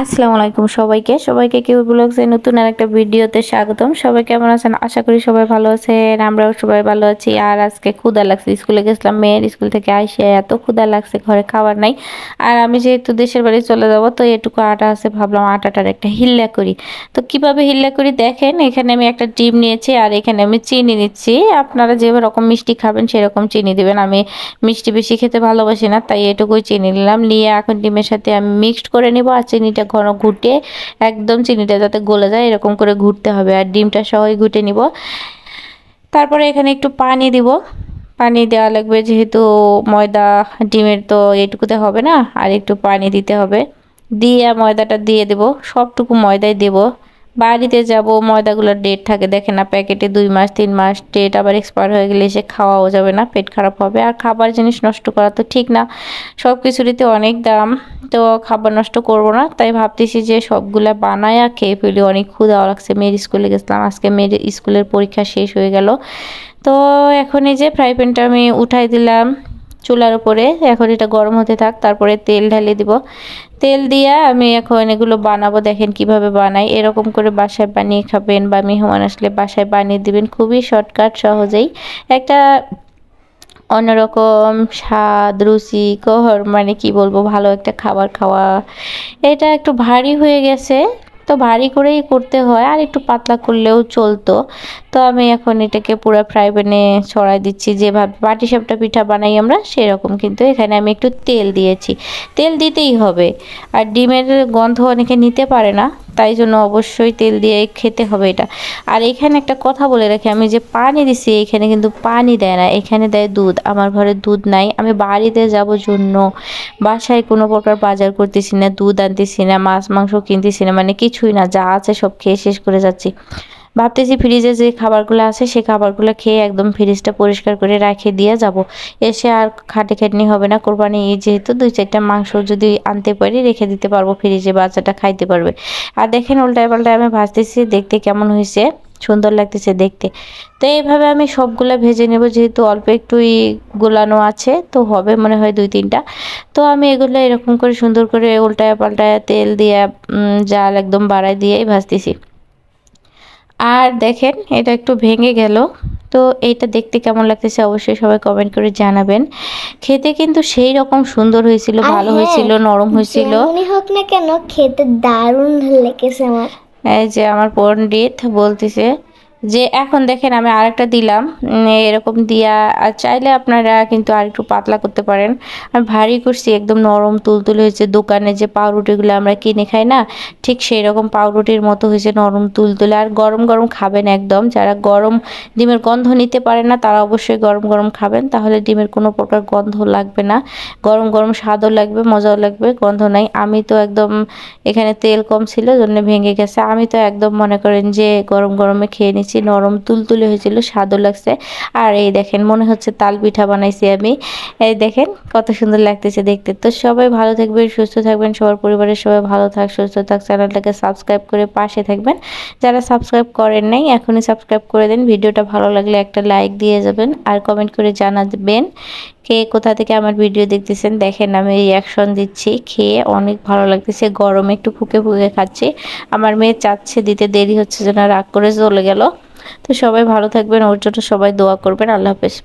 আসসালামু আলাইকুম সবাইকে। সবাইকে কেউ ব্লগসে নতুন আর একটা ভিডিওতে স্বাগতম। সবাই কেমন আছেন? আশা করি সবাই ভালো আছেন, আমরাও সবাই ভালো আছি। আর আজকে ক্ষুদা লাগছে। স্কুলে গেছিলাম, মেয়ের স্কুল থেকে আইসে এত ক্ষুদা লাগছে, ঘরে খাবার নাই। আর আমি যেহেতু দেশের বাড়ি চলে যাব, তো এটুকু আটা আছে, ভাবলাম আটাটার একটা হিল্লা করি। তো কীভাবে হিল্লা করি দেখেন, এখানে আমি একটা ডিম নিয়েছি আর এখানে আমি চিনি নিচ্ছি। আপনারা যে রকম মিষ্টি খাবেন, সেরকম চিনি দেবেন। আমি মিষ্টি বেশি খেতে ভালোবাসি না, তাই এটুকুই চিনি নিলাম। নিয়ে এখন ডিমের সাথে আমি মিক্সড করে নেব আর চিনিটা ঘন ঘুটে একদম চিনিটা যাতে গলে যায়, এরকম করে ঘুরতে হবে। আর ডিমটা সহই ঘুটে নিব। তারপরে এখানে একটু পানি দিব। পানি দেওয়া লাগবে যেহেতু ময়দা, ডিমের তো এটুকুতে হবে না, আর একটু পানি দিতে হবে। দিয়ে ময়দাটা দিয়ে দেব। সবটুকু ময়দাই দেব। বাড়িতে যাব, ময়দাগুলোর ডেট থাকে। দেখে না প্যাকেটে দুই মাস, তিন মাস ডেট আবার এক্সপায়ার হয়ে গেলে এসে খাওয়াও যাবে না, পেট খারাপ হবে। আর খাবার জিনিস নষ্ট করা তো ঠিক না সব কিছুরইতে অনেক দাম, তো খাবার নষ্ট করব না। তাই ভাবতেছি যে সবগুলা বানায় খেয়ে ফেলি। অনেক ক্ষুদা লাগছে, মেয়ের স্কুলে গেছিলাম, আজকে মেয়ের স্কুলের পরীক্ষা শেষ হয়ে গেল। তো এখন এই যে ফ্রাই প্যানটা আমি উঠাই দিলাম। চুলার উপরে, এখন এটা গরম হতে থাক, তারপরে তেল ঢালিয়ে দিব। তেল দিয়ে আমি এখন এগুলো বানাবো, দেখেন কীভাবে বানাই। এরকম করে বাসায় বানিয়ে খাবেন বা মেহমান আসলে বাসায় বানিয়ে দিবেন, খুবই শর্টকাট, সহজেই। একটা অন্যরকম স্বাদ, রুচি কহর মানে কি বলব, ভালো একটা খাবার খাওয়া। এটা একটু ভারী হয়ে গেছে তো ভারী করেই করতে হয় আর একটু পাতলা করলেও চলতো। তো আমি এখন এটাকে পুরো ফ্রাই প্যানে ছড়াই দিচ্ছি। যেভাবে পাটিসাপটা পিঠা বানাই আমরা, সেরকম কিন্তু এখানে আমি একটু তেল দিয়েছি। তেল দিতেই হবে। আর ডিমের গন্ধ অনেকে নিতে পারে না। তাই জন্য অবশ্যই তেল দিয়ে খেতে হবে এটা। আর এখানে একটা কথা বলে রাখি, আমি যে পানি দিছি, এখানে কিন্তু পানি দেয় না, এখানে দেয় দুধ। আমার ঘরে দুধ নাই, আমি বাড়িতে যাব জন্য, বাসায় কোনো প্রকার বাজার করতেছি না, দুধ আনতেছি না, মাছ, মাংস কিনতেছি না মানে কিছুই না, যা আছে সব খেয়ে শেষ করে যাচ্ছি। ভাবতেছি ফ্রিজে যে খাবারগুলো আছে, সেই খাবারগুলো খেয়ে একদম ফ্রিজটা পরিষ্কার করে রেখে দিয়ে যাব। এসে আর খাটে খাটনি হবে না। কোরবানি এই যেহেতু দুই চারটা মাংস যদি আনতে পারি, রেখে দিতে পারব ফ্রিজে বাচ্চাটা খাইতে পারবে। আর দেখেন উল্টায় পাল্টায় আমি ভাজতেছি দেখতে কেমন হয়েছে সুন্দর লাগতেছে দেখতে। তো এইভাবে আমি সবগুলো ভেজে নেব, যেহেতু অল্প একটুই গোলানো আছে, তো হবে মনে হয় দুই তিনটা। তো আমি এগুলো এরকম করে সুন্দর করে উল্টায় পাল্টায় তেল দিয়ে জাল একদম বাড়াই দিয়েই ভাজতেছি আর দেখেন এটা একটু ভেঙে গেল। তো এইটা দেখতে কেমন লাগতেছে অবশ্যই সবাই কমেন্ট করে জানাবেন। খেতে কিন্তু সেই রকম সুন্দর হয়েছিল ভালো হ্যাঁ, হয়েছিল নরম হয়েছিল। হোক না কেন খেতে দারুণ লেগেছে আমার। এই যে আমার পণ্ডিত বলতেছে যে এখন দেখেন আমি আরেকটা দিলাম এরকম দিয়া, আর চাইলে আপনারা কিন্তু আর একটু পাতলা করতে পারেন। আমি ভারী করছি, একদম নরম তুলতুল হয়েছে। দোকানে যে পাউরুটিগুলো আমরা কিনে খাই না, ঠিক সেই রকম পাউরুটির মতো হয়েছে নরম তুলতুলে। আর গরম গরম খাবেন একদম। যারা গরম ডিমের গন্ধ নিতে পারে না, তারা অবশ্যই গরম গরম খাবেন। তাহলে ডিমের কোনো প্রকার গন্ধ লাগবে না। গরম গরম স্বাদও লাগবে, মজাও লাগবে, গন্ধ নাই। আমি তো একদম এখানে তেল কম ছিল, জন্য ভেঙে গেছে। আমি তো একদম মনে করেন যে গরম গরমে খেয়ে নিচ্ছি। নিয়েছি নরম তুলতুলে হয়েছিল, স্বাদও লাগছে। আর এই দেখেন, মনে হচ্ছে তাল পিঠা বানাইছি আমি। এই দেখেন, কত সুন্দর লাগতেছে দেখতে। তো সবাই ভালো থাকবেন, সুস্থ থাকবেন, সবার পরিবারের সবাই ভালো থাক, সুস্থ থাক, চ্যানেলটাকে সাবস্ক্রাইব করে পাশে থাকবেন। যারা সাবস্ক্রাইব করেন নাই, এখনই সাবস্ক্রাইব করে দেন। ভিডিওটা ভালো লাগলে একটা লাইক দিয়ে যাবেন আর কমেন্ট করে জানাবেন। কে কোথা থেকে আমার ভিডিও দেখতেছেন, দেখেন আমি রিয়াকশন দিচ্ছি, খেয়ে অনেক ভালো লাগতেছে, গরমে একটু ফুকে ফুকে খাচ্ছি। আমার মেয়ে চাচ্ছে দিতে, দেরি হচ্ছে যেন রাগ করে চলে গেল। তো সবাই ভালো থাকবেন, ওর জন্য সবাই দোয়া করবেন, আল্লাহ হাফেজ।